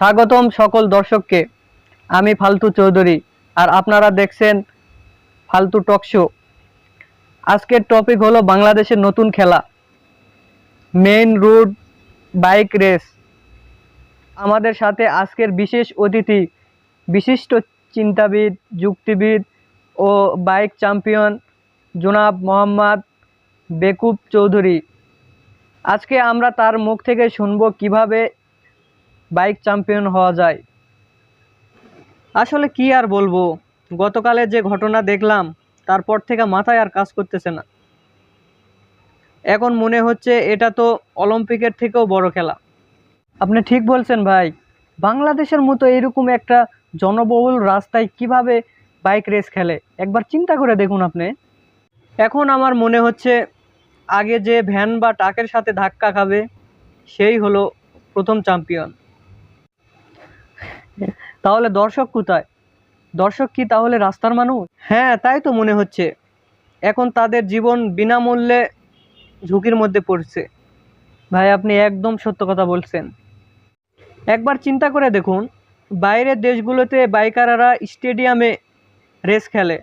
স্বাগতম সকল দর্শককে। আমি ফালতু চৌধুরী আর আপনারা দেখছেন ফালতু টক শো। আজকের টপিক হলো বাংলাদেশের নতুন খেলা। Main road bike race. আমাদের সাথে আজকের বিশেষ অতিথি, বিশিষ্ট চিন্তাবিদ, যুক্তিবিদ ও বাইক চ্যাম্পিয়ন জোনাব মোহাম্মদ বেকুব চৌধুরী। আজকে আমরা তার মুখ থেকে শুনব কীভাবে বাইক চ্যাম্পিয়ন হওয়া যায়। আসলে কি আর বলব? গতকালে যে ঘটনা দেখলাম, তারপর থেকে মাথায় আর কাজ করতেছে না। এখন মনে হচ্ছে এটা তো অলিম্পিকের থেকেও বড় খেলা। আপনি ঠিক বলছেন ভাই, বাংলাদেশের মতো এরকম একটা জনবহুল রাস্তায় কীভাবে বাইক রেস খেলে? একবার চিন্তা করে দেখুন আপনি। এখন আমার মনে হচ্ছে, আগে যে ভ্যান বা ট্রাকের সাথে ধাক্কা খাবে, সেই হলো প্রথম চ্যাম্পিয়ন। তাহলে দর্শক কোথায়? দর্শক কি তাহলে রাস্তার মানুষ? হ্যাঁ তাই তো মনে হচ্ছে। এখন তাদের জীবন বিনামূল্যে ঝুঁকির মধ্যে পড়ছে। ভাই, আপনি একদম সত্য কথা বলছেন। একবার চিন্তা করে দেখুন, বাইরের দেশগুলোতে বাইকাররা স্টেডিয়ামে রেস খেলে,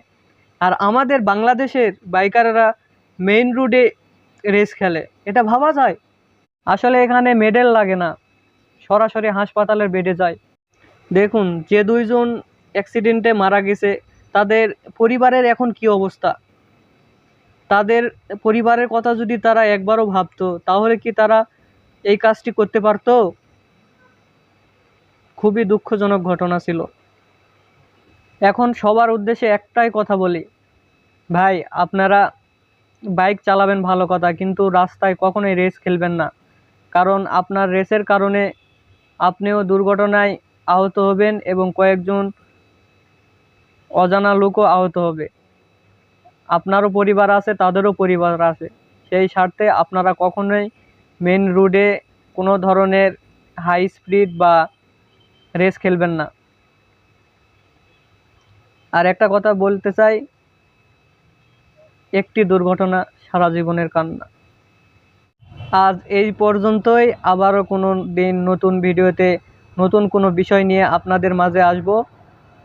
আর আমাদের বাংলাদেশের বাইকাররা মেইন রোডে রেস খেলে। এটা ভাবা যায়? আসলে এখানে মেডেল লাগে না। সরাসরি হাসপাতালের বেডে যায়। দেখুন, যে দুইজন অ্যাক্সিডেন্টে মারা গেছে, তাদের পরিবারের এখন কি অবস্থা? তাদের পরিবারের কথা যদি তারা একবারও ভাবতো, তাহলে কি তারা এই কাজটি করতে পারতো? খুবই দুঃখজনক ঘটনা ছিল। এখন সবার উদ্দেশ্যে একটাই কথা বলি। ভাই, আপনারা বাইক চালাবেন ভালো কথা, কিন্তু রাস্তায় কখনোই রেস খেলবেন না। কারণ আপনার রেসের কারণে আপনিও দুর্ঘটনায় আহত হবেন এবং কয়েকজন অজানা লোকও আহত হবে। আপনারও পরিবার আছে, তাদেরও পরিবার আছে। সেই স্বার্থে আপনারা কখনোই মেন রোডে কোনো ধরনের হাই স্পিড বা রেস খেলবেন না। আর একটা কথা বলতে চাই, একটি দুর্ঘটনা সারা জীবনের কান্না। আজ এই পর্যন্তই। আবারও কোনো দিন নতুন ভিডিওতে নতুন কোনো বিষয় নিয়ে আপনাদের মাঝে আসব।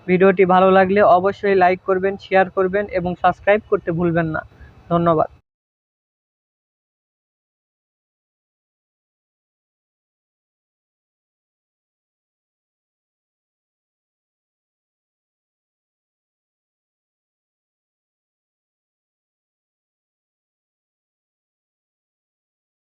ভিডিওটি ভালো লাগলে অবশ্যই লাইক করবেন শেয়ার করবেন এবং সাবস্ক্রাইব করতে ভুলবেন না। ধন্যবাদ।